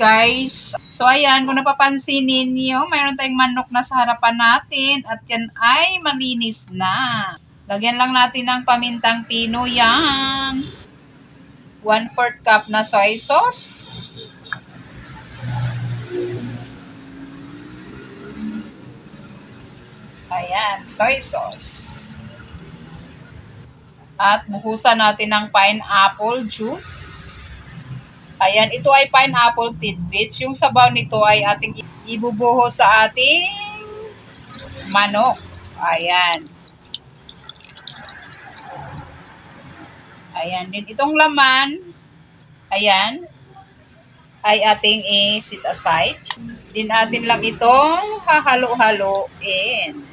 Guys! So ayan, kung napapansin ninyo, mayroon tayong manok na sa harapan natin at yan ay malinis na. Lagyan lang natin ng pamintang pino yan. 1 4 cup na soy sauce. Ayan, soy sauce. At buhusan natin ng pineapple juice. Ayan, ito ay pineapple tidbits. Yung sabaw nito ay ating ibubuho sa ating manok. Ayan. Ayan din. Itong laman, ayan, ay ating i-sit aside. Din atin lang itong hahalo-haloin.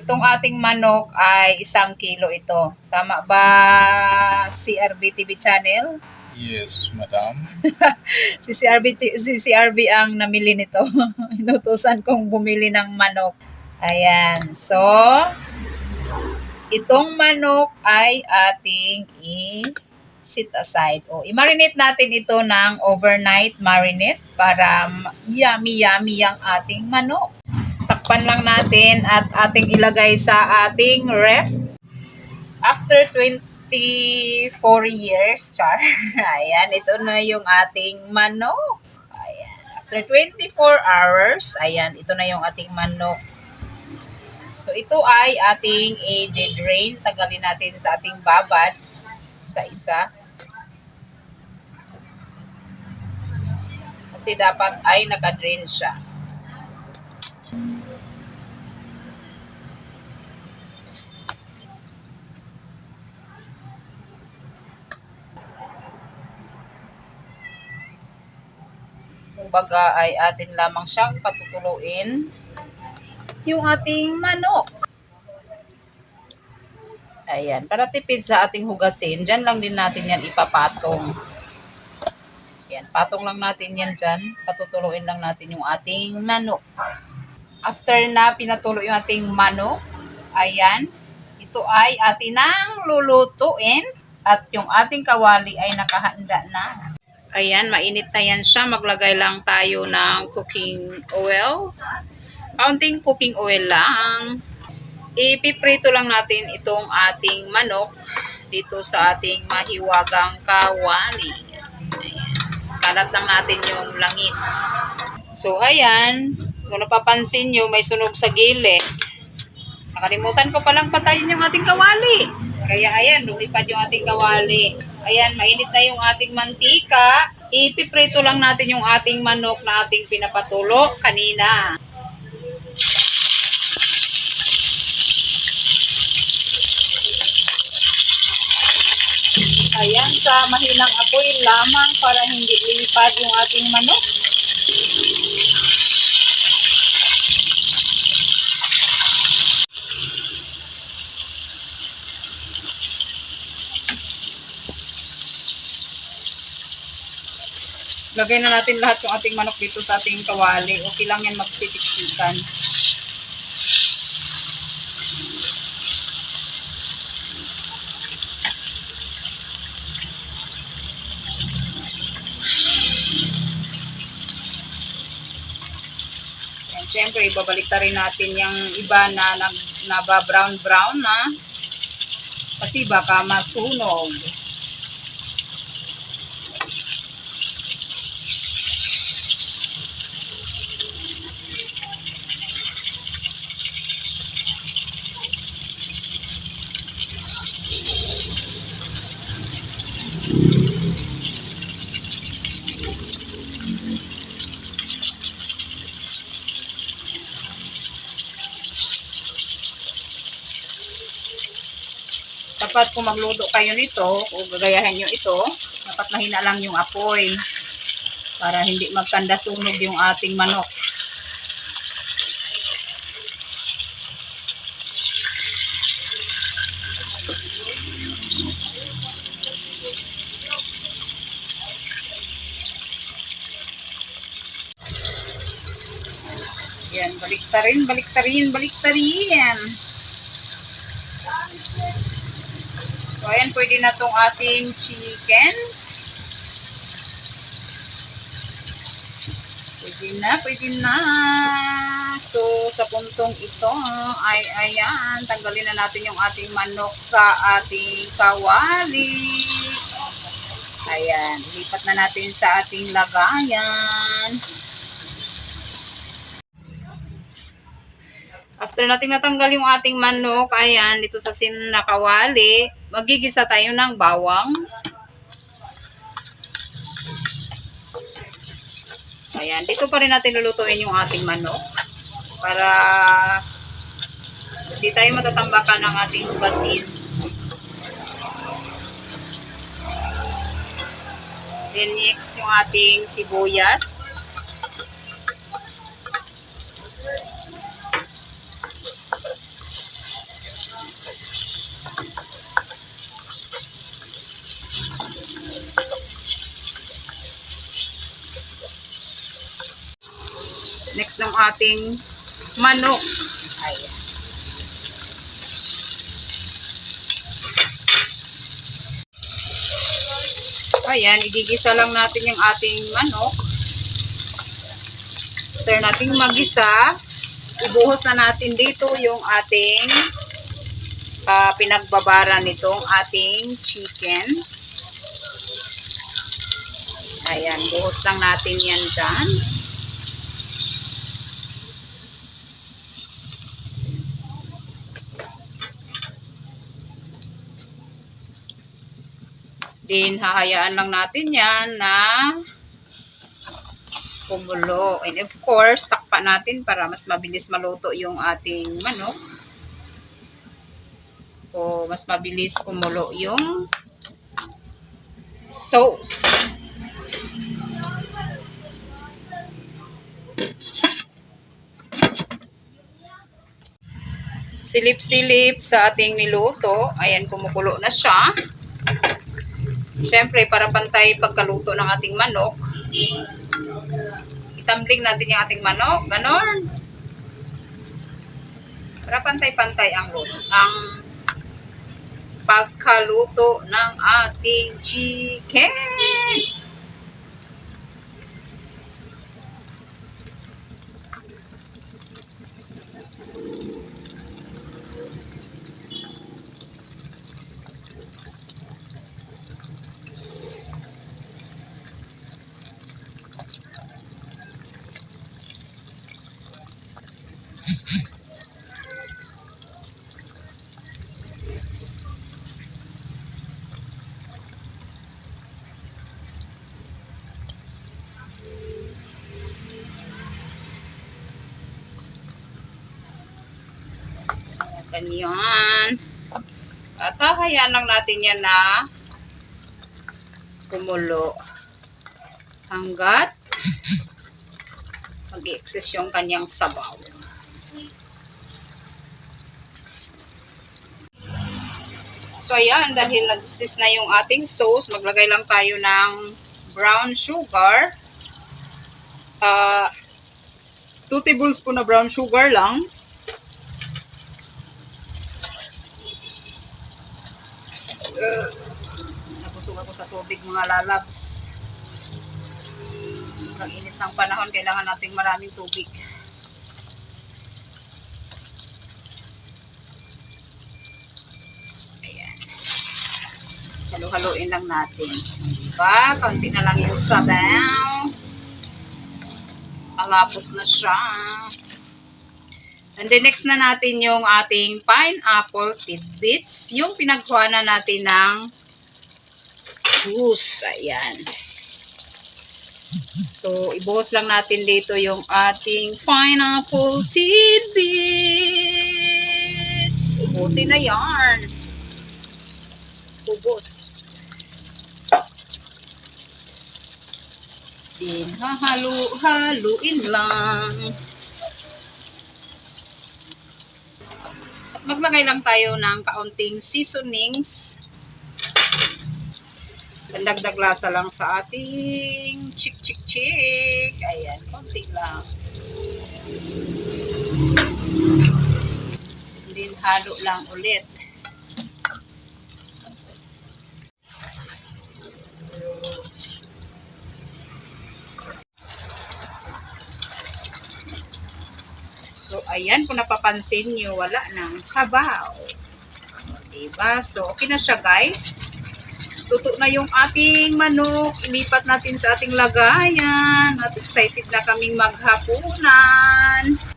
Itong ating manok ay isang kilo ito. Tama ba CRB TV channel? Yes, madam. Si CRB, si CRB ang namili nito. Inutusan kong bumili ng manok. Ayan. So, itong manok ay ating i-sit aside. O, i-marinate natin ito ng overnight marinate para yummy-yummy ang ating manok. Takpan lang natin at ating ilagay sa ating ref. After 24 years, char. Ayan, ito na yung ating manok. Ayan. After 24 hours, ayan, ito na yung ating manok. So, ito ay ating i-drain. Tagalin natin sa ating babad. Isa-isa. Kasi dapat ay naka-drain siya. Kumbaga ay atin lamang siyang patutuluin yung ating manok. Ayan, para tipid sa ating hugasin, dyan lang din natin yan ipapatong. Ayan, patong lang natin yan dyan. Patutuluin lang natin yung ating manok. After na pinatulo yung ating manok, ayan, ito ay atin nang lulutuin at yung ating kawali ay nakahanda na. Ayan, mainit na yan siya. Maglagay lang tayo ng cooking oil. Kaunting cooking oil lang. Ipiprito lang natin itong ating manok dito sa ating mahiwagang kawali. Kalat lang natin yung langis. So, ayan. Kung napapansin nyo, may sunog sa gilid. Nakalimutan ko palang patayin yung ating kawali. Kaya ayan, lumipad yung ating kawali. Ayan, mainit na yung ating mantika. Ipiprito lang natin yung ating manok na ating pinapatulo kanina. Ayan, sa mahinang apoy lamang para hindi lilipad yung ating manok. Lagay na natin lahat yung ating manok dito sa ating kawali. Okay lang yan magsisiksikan. Yan, syempre, ibabalik rin natin yung iba na nag na brown brown na. Kasi baka masunog. Dapat kung magluto kayo nito, o gagayahin nyo ito, dapat mahina lang yung apoy para hindi magkanda sunog yung ating manok. Yan, baliktarin, baliktarin, baliktarin. So, ayan, pwede na tong ating chicken. Pwede na, pwede na. So, sa puntong ito, ay, ayan, tanggalin na natin yung ating manok sa ating kawali. Ayan, lipat na natin sa ating lagayan. After natin natanggal yung ating manok, ayan, dito sa sim na kawali, magigisa tayo ng bawang. Ayan, dito pa rin natin lulutuin yung ating manok para hindi tayo matatambakan ng ating hugasin. Then next yung ating sibuyas. Next ng ating manok. Ayan. Ayan, igigisa lang natin yung ating manok. After nating magisa, ibuhos na natin dito yung ating ah, pinagbabara nitong ating chicken. Ayan, buhos lang natin yan dyan. Then, hahayaan lang natin yan na kumulo. And of course, takpa natin para mas mabilis maluto yung ating manok. O mas mabilis kumulo yung sauce. Silip-silip sa ating niluto. Ayan, kumukulo na siya. Siyempre, para pantay pagkaluto ng ating manok, itambling natin yung ating manok. Ganon. Para pantay-pantay ang. Ang pagkaluto ng ating chicken. Ganyan. At hahayaan lang natin yan na kumulo hanggat mag-excess yung kanyang sabaw. So ayan, dahil nag-excess na yung ating sauce, maglagay lang tayo ng brown sugar. Ah, 2 tablespoon na brown sugar lang. Nabusog ako sa tubig mga lalabs. Sobrang init ng panahon, kailangan nating maraming tubig. Ayan. Halo-haloin lang natin. Diba? Kaunti na lang yung sabaw. Malapot na siya. And then next na natin yung ating pineapple tidbits. Yung pinagkuha na natin ng juice. Ayan. So, ibuhos lang natin dito yung ating pineapple tidbits. Ubusin na yarn. Ubos. Then, hahalo-haluin lang. Maglagay lang tayo ng kaunting seasonings. Pandagdag lasa lang sa ating chik chik chik. Ayan, konti lang. Then halo lang ulit. Ayan, kung napapansin nyo, wala nang sabaw. Diba? So, okay na siya, guys. Tuto na yung ating manok. Ilipat natin sa ating lagayan. At excited na kaming maghapunan.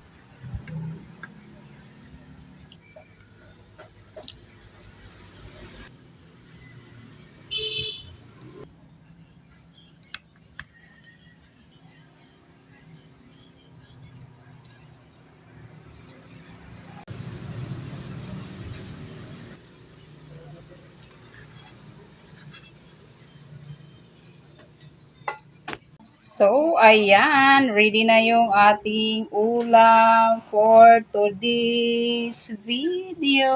So, ayan. Ready na yung ating ulam for today's video.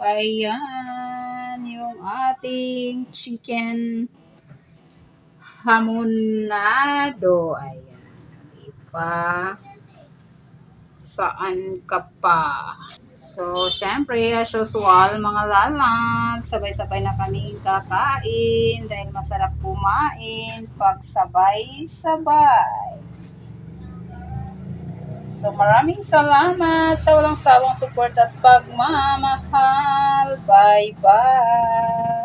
Ayan. Yung ating chicken hamonado. Ayan. Iba. Saan ka pa? So, syempre, as usual, mga lalam, sabay-sabay na kaming kakain dahil masarap kumain pag sabay-sabay. So, maraming salamat sa walang sawang support at pagmamahal. Bye-bye!